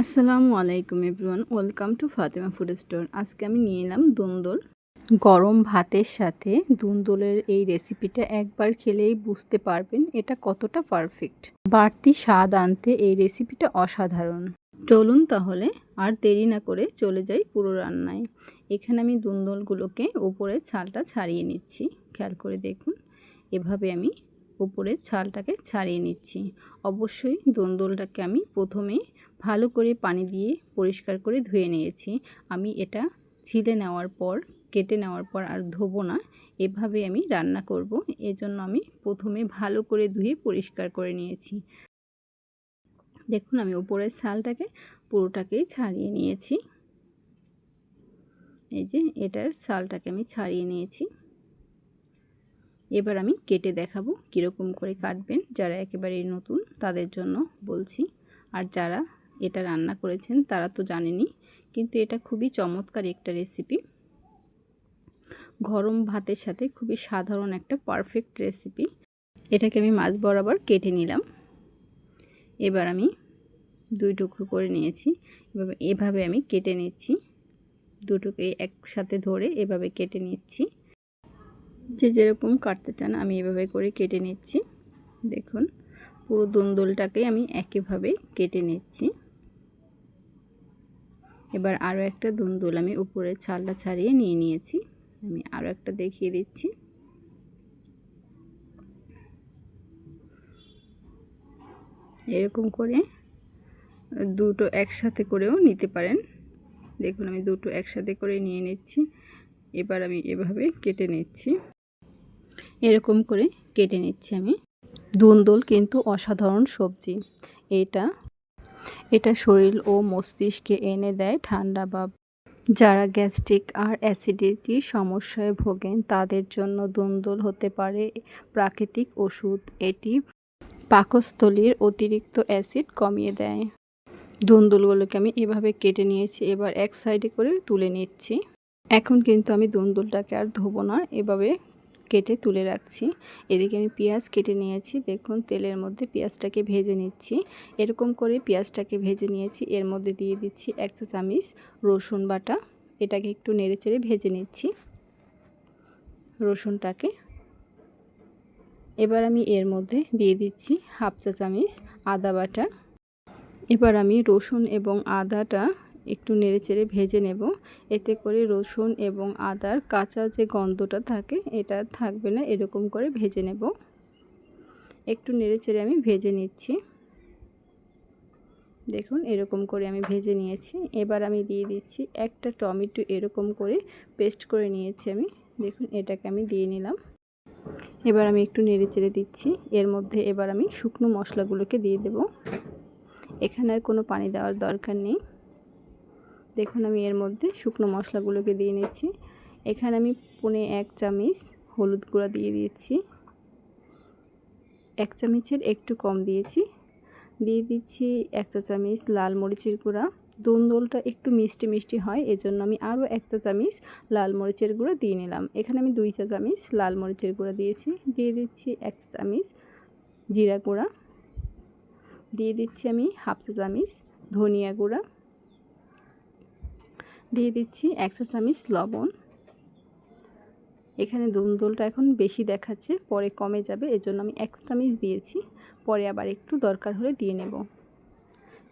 আসসালামু আলাইকুম everyone, welcome to Fatema food store. আজকে আমি নিয়ে এলাম দুন্দল। গরম ভাতের সাথে দুন্দলের এই রেসিপিটা একবার খেলেই বুঝতে পারবেন এটা কতটা পারফেক্ট। বাড়তি স্বাদ আনতে এই রেসিপিটা অসাধারণ। চলুন তাহলে আর দেরি না করে চলে যাই পুরো রান্নায়। এখানে আমি দুন্দলগুলোকে উপরে ছালটা ছাড়িয়ে নিচ্ছি। খেয়াল করে দেখুন, এভাবে আমি উপরের ছালটাকে ছাড়িয়ে নিচ্ছি। অবশ্যই দোন্দলটাকে আমি প্রথমে ভালো করে পানি দিয়ে পরিষ্কার করে ধুয়ে নিয়েছি। আমি এটা ছিলে নেওয়ার পর, কেটে নেওয়ার পর আর ধোবো না। এভাবে আমি রান্না করব। এজন্য আমি প্রথমে ভালো করে ধুয়ে পরিষ্কার করে নিয়েছি। দেখুন, আমি উপরের ছালটাকে পুরোটাকেই ছাড়িয়ে নিয়েছি। এই যে, এটার ছালটাকে আমি ছাড়িয়ে নিয়েছি। এবার আমি কেটে দেখাবো কীরকম করে কাটবেন। যারা একেবারেই নতুন, তাদের জন্য বলছি। আর যারা এটা রান্না করেছেন, তারা তো জানেনি। কিন্তু এটা খুবই চমৎকার একটা রেসিপি গরম ভাতের সাথে খুবই সাধারণ একটা পারফেক্ট রেসিপি এটাকে আমি মাছ বরাবর কেটে নিলাম। এবার আমি দুই টুকরো করে নিয়েছি। এভাবে এভাবে আমি কেটে নিচ্ছি। দুটোকে একসাথে ধরে এভাবে কেটে নিচ্ছি। যে যেরকম কাটতে চান, আমি এভাবে করে কেটে নিচ্ছি। দেখুন, পুরো দুন্দুলটাকে আমি একইভাবে কেটে নিচ্ছি। এবার আরও একটা দুন্দুল আমি উপরে ছালটা ছাড়িয়ে নিয়ে নিয়েছি। আমি আরও একটা দেখিয়ে দিচ্ছি। এরকম করে দুটো একসাথে করেও নিতে পারেন। দেখুন, আমি দুটো একসাথে করে নিয়ে নিচ্ছি। এবার আমি এভাবে কেটে নিচ্ছি। এরকম করে কেটে নিচ্ছি আমি। দুন্দল কিন্তু অসাধারণ সবজি। এটা এটা শরীর ও মস্তিষ্কে এনে দেয় ঠান্ডা ভাব যারা গ্যাস্ট্রিক আর অ্যাসিডিটি সমস্যায় ভোগেন, তাদের জন্য দুন্দল হতে পারে। প্রাকৃতিক ওষুধ এটি পাকস্থলীর অতিরিক্ত অ্যাসিড কমিয়ে দেয়। দুন্দুলগুলোকে আমি এভাবে কেটে নিয়েছি, এবার এক সাইডে করে তুলে নিচ্ছি। এখন কিন্তু আমি দুন্দুলটাকে আর ধোবো না, এভাবে কেটে তুলে রাখছি। এদিকে আমি পেঁয়াজ কেটে নিয়েছি। দেখুন, তেলের মধ্যে পেঁয়াজটাকে ভেজে নিচ্ছি। এরকম করে পেঁয়াজটাকে ভেজে নিয়েছি। এর মধ্যে দিয়ে দিচ্ছি এক চা চামিচ রসুন বাটা। এটাকে একটু নেড়ে চেড়ে ভেজে নিচ্ছি রসুনটাকে। এবার আমি এর মধ্যে দিয়ে দিচ্ছি হাফ চা চামিচ আদা বাটা। এবার আমি রসুন এবং আদাটা একটু নেড়েচেড়ে ভেজে নেব। এতে করে রসুন এবং আদার কাঁচা যে গন্ধটা থাকে, এটা থাকবে না, এরকম করে ভেজে নেব। একটু নেড়েচেড়ে আমি ভেজে নিচ্ছি। দেখুন, এরকম করে আমি ভেজে নিয়েছি। এবার আমি দিয়ে দিচ্ছি একটা টমেটো, এরকম করে পেস্ট করে নিয়েছি আমি। দেখুন, এটাকে আমি দিয়ে নিলাম। এবার আমি একটু নেড়ে চেড়ে দিচ্ছি। এর মধ্যে এবার আমি শুকনো মশলাগুলোকে দিয়ে দেব। এখানে আর কোনো পানি দেওয়ার দরকার নেই। দেখুন আমি এর মধ্যে শুকনো মশলাগুলোকে দিয়ে নিচ্ছি। এখানে আমি পুনে এক চামচ হলুদ গুঁড়া দিয়ে দিয়েছি এক চামচের একটু কম দিয়েছি। দিয়ে দিচ্ছি এক চা চামচ লাল মরিচের গুঁড়া। দোলটা একটু মিষ্টি মিষ্টি হয়, এজন্য আমি আরও এক চা চামচ লাল মরিচের গুঁড়া দিয়ে নিলাম। এখানে আমি দুই চা চামচ লাল মরিচের গুঁড়া দিয়েছি। দিয়ে দিচ্ছি এক চামচ জিরা গুঁড়া। দিয়ে দিচ্ছি আমি হাফ চা চামচ ধনিয়া গুঁড়া। দিয়ে দিচ্ছি এক চা চামচ লবণ। এখানে দুন্দলটা এখন বেশি দেখাচ্ছে, পরে কমে যাবে, এজন্য আমি এক চামচ দিয়েছি। পরে আবার একটু দরকার হলে দিয়ে নেব।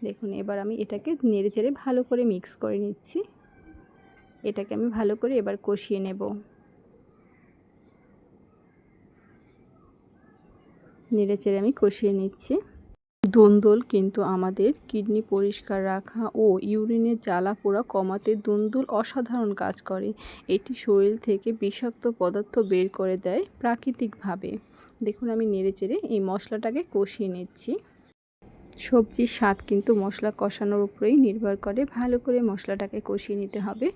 দেখুন, এবার আমি এটাকে নেড়ে চেড়ে ভালো করে মিক্স করে নিচ্ছি। এটাকে আমি ভালো করে এবার কষিয়ে নেব। নেড়ে চেড়ে আমি কষিয়ে নিচ্ছি। দন্দল কিন্তু আমাদের কিডনি পরিষ্কার রাখা ও ইউরিনের জ্বালা পোড়া কমাতে দন্দুল অসাধারণ কাজ করে। এটি শরীর থেকে বিষাক্ত পদার্থ বের করে দেয় প্রাকৃতিকভাবে। দেখুন আমি নেড়ে চেড়ে এই মশলাটাকে কষিয়ে নিচ্ছি। সবজির স্বাদ কিন্তু মশলা কষানোর উপরেই নির্ভর করে। ভালো করে মশলাটাকে কষিয়ে নিতে হবে।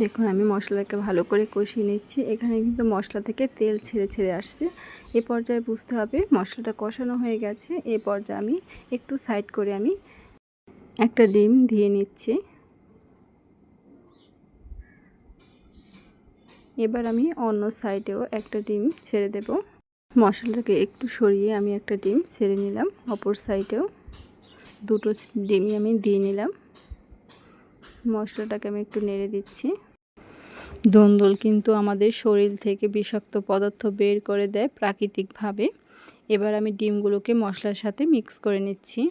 দেখুন আমি মশলাকে ভালো করে কষিয়ে নিচ্ছি। এখানে কিন্তু মশলা থেকে তেল ছেড়ে ছেড়ে আসছে। এ পর্যায়ে বুঝতে হবে মশলাটা কষানো হয়ে গেছে। এ পর্যায়ে আমি একটু সাইড করে আমি একটা ডিম দিয়ে নিচ্ছি। এবার আমি অন্য সাইডেও একটা ডিম ছেড়ে দেব। মশলাটাকে একটু সরিয়ে আমি একটা ডিম ছেড়ে নিলাম। অপর সাইডেও দুটো ডিমই আমি দিয়ে নিলাম। মশলাটাকে আমি একটু নেড়ে দিচ্ছি। দন্দল কিন্তু আমাদের শরীর থেকে বিষাক্ত পদার্থ বের করে দেয় প্রাকৃতিকভাবে। এবার আমি ডিমগুলোকে মশলার সাথে মিক্স করে নিচ্ছি।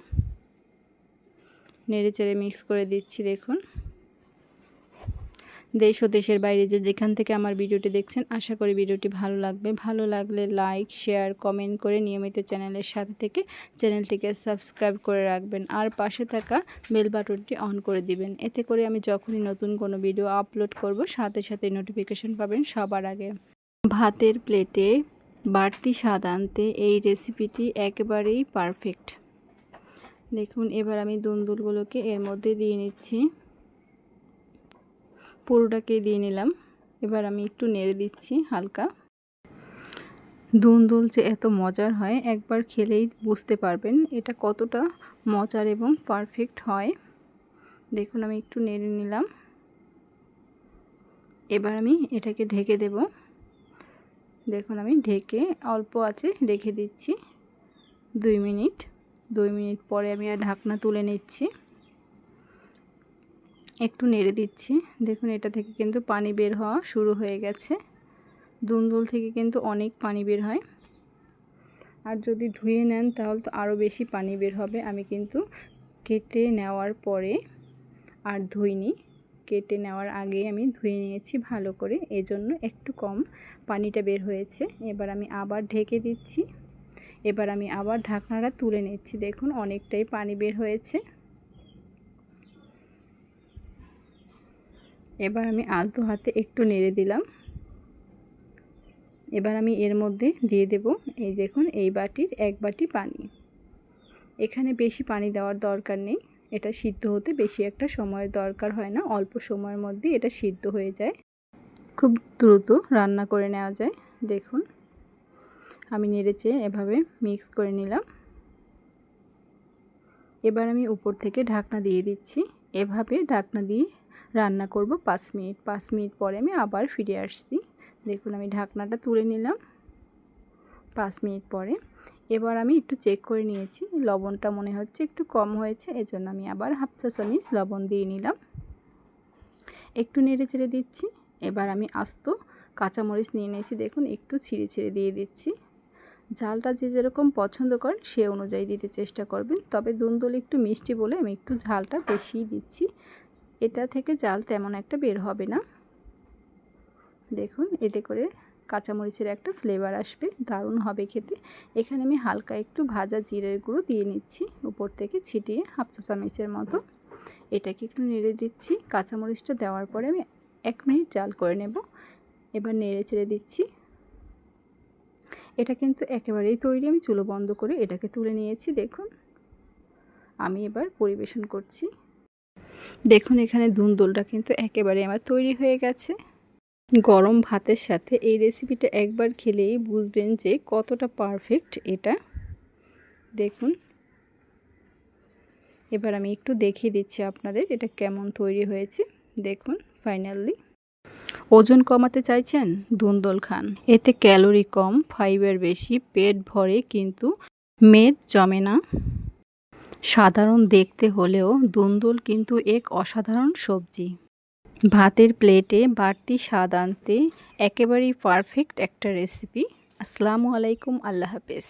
নেড়ে চেড়ে মিক্স করে দিচ্ছি, দেখুন। দেশ ও দেশের বাইরে যে যেখান থেকে আমার ভিডিওটি দেখছেন, আশা করি ভিডিওটি ভালো লাগবে। ভালো লাগলে লাইক শেয়ার কমেন্ট করে নিয়মিত চ্যানেলের সাথে থেকে চ্যানেলটিকে সাবস্ক্রাইব করে রাখবেন আর পাশে থাকা বেল বাটনটি অন করে দিবেন। এতে করে আমি যখনই নতুন কোনো ভিডিও আপলোড করব, সাথে সাথে নোটিফিকেশন পাবেন সবার আগে। ভাতের প্লেটে বাড়তি স্বাদ আনতে এই রেসিপিটি একেবারেই পারফেক্ট দেখুন, এবার আমি দুন্দুলগুলোকে এর মধ্যে দিয়ে নিচ্ছি। পুরোটাকে দিয়ে নিলাম। এবার আমি একটু নেড়ে দিচ্ছি হালকা। দুন্দুল যে এত মজার হয়, একবার খেলেই বুঝতে পারবেন এটা কতটা মজার এবং পারফেক্ট হয়। দেখুন, আমি একটু নেড়ে নিলাম। এবার আমি এটাকে ঢেকে দেব। দেখুন, আমি ঢেকে অল্প আছে রেখে দিচ্ছি। দুই মিনিট। দুই মিনিট পরে আমি আর ঢাকনা তুলে নিচ্ছি। একটু নেড়ে দিচ্ছি। দেখুন, এটা থেকে কিন্তু পানি বের হওয়া শুরু হয়ে গেছে। দুন্দুল থেকে কিন্তু অনেক পানি বের হয়। আর যদি ধুয়ে নেন, তাহলে তো আরও বেশি পানি বের হবে। আমি কিন্তু কেটে নেওয়ার পরে আর ধুইনি। কেটে নেওয়ার আগে আমি ধুয়ে নিয়েছি ভালো করে। এজন্য একটু কম পানিটা বের হয়েছে। এবার আমি আবার ঢেকে দিচ্ছি। এবার আমি আবার ঢাকনাটা তুলে নিচ্ছি। দেখুন, অনেকটাই পানি বের হয়েছে। এবার আমি আলতো হাতে একটু নেড়ে দিলাম। এবার আমি এর মধ্যে দিয়ে দেব এই দেখুন, এই বাটির এক বাটি পানি। এখানে বেশি পানি দেওয়ার দরকার নেই। এটা সিদ্ধ হতে বেশি একটা সময়ের দরকার হয় না, অল্প সময়ের মধ্যে এটা সিদ্ধ হয়ে যায়। খুব দ্রুত রান্না করে নেওয়া যায়, দেখুন। আমি নেড়েচে এভাবে মিক্স করে নিলাম। এবার আমি উপর থেকে ঢাকনা দিয়ে দিচ্ছি। এভাবে ঢাকনা দিয়ে রান্না করব পাঁচ মিনিট। পাঁচ মিনিট পরে আমি আবার ফিরে আসছি। দেখুন, আমি ঢাকনাটা তুলে নিলাম পাঁচ মিনিট পরে। এবার আমি একটু চেক করে নিয়েছি, লবণটা মনে হচ্ছে একটু কম হয়েছে, এজন্য আমি আবার হাফ চা চামিচ লবণ দিয়ে নিলাম। একটু নেড়ে চেড়ে দিচ্ছি, এবার আমি আস্ত কাঁচামরিচ নিয়ে নিয়েছি, দেখুন, একটু ছিঁড়ে ছিঁড়ে দিয়ে দিচ্ছি। ঝালটা যে যেরকম পছন্দ করেন, সে অনুযায়ী দিতে চেষ্টা করবেন, তবে দুন্দল একটু মিষ্টি বলে আমি একটু ঝালটা বেশিই দিচ্ছি। এটা থেকে জাল তেমন একটা বের হবে না। দেখুন, এতে করে কাঁচামরিচের একটা ফ্লেভার আসবে, দারুণ হবে খেতে। এখানে আমি হালকা একটু ভাজা জিরের গুঁড়ো দিয়ে নিচ্ছি, উপর থেকে ছিটিয়ে হাফ চা মতো। এটাকে একটু নেড়ে দিচ্ছি, কাঁচামরিচটা দেওয়ার পরে আমি এক মিনিট জাল করে নেব। এবার নেড়ে চেড়ে দিচ্ছি। এটা কিন্তু একেবারেই তৈরি, আমি চুলো বন্ধ করে এটাকে তুলে নিয়েছি, দেখুন। আমি এবার পরিবেশন করছি। দেখুন, এখানে দুন্দুলটা কিন্তু একেবারে আমার তৈরি হয়ে গেছে। গরম ভাতের সাথে এই রেসিপিটা একবার খেলেই বুঝবেন যে কতটা পারফেক্ট এটা। দেখুন। এবার আমি একটু দেখিয়ে দিচ্ছি আপনাদের এটা কেমন তৈরি হয়েছে। দেখুন ফাইনালি ওজন কমাতে চাইছেন? দুন্দল খান। এতে ক্যালোরি কম ফাইবার বেশি, পেট ভরে কিন্তু মেদ জমে না। সাধারণ দেখতে হলেও দুন্দুল কিন্তু এক অসাধারণ সবজি। ভাতের প্লেটে বাড়তি স্বাদ আনতে একেবারেই পারফেক্ট একটা রেসিপি আসসালামু আলাইকুম, আল্লাহ হাফেজ।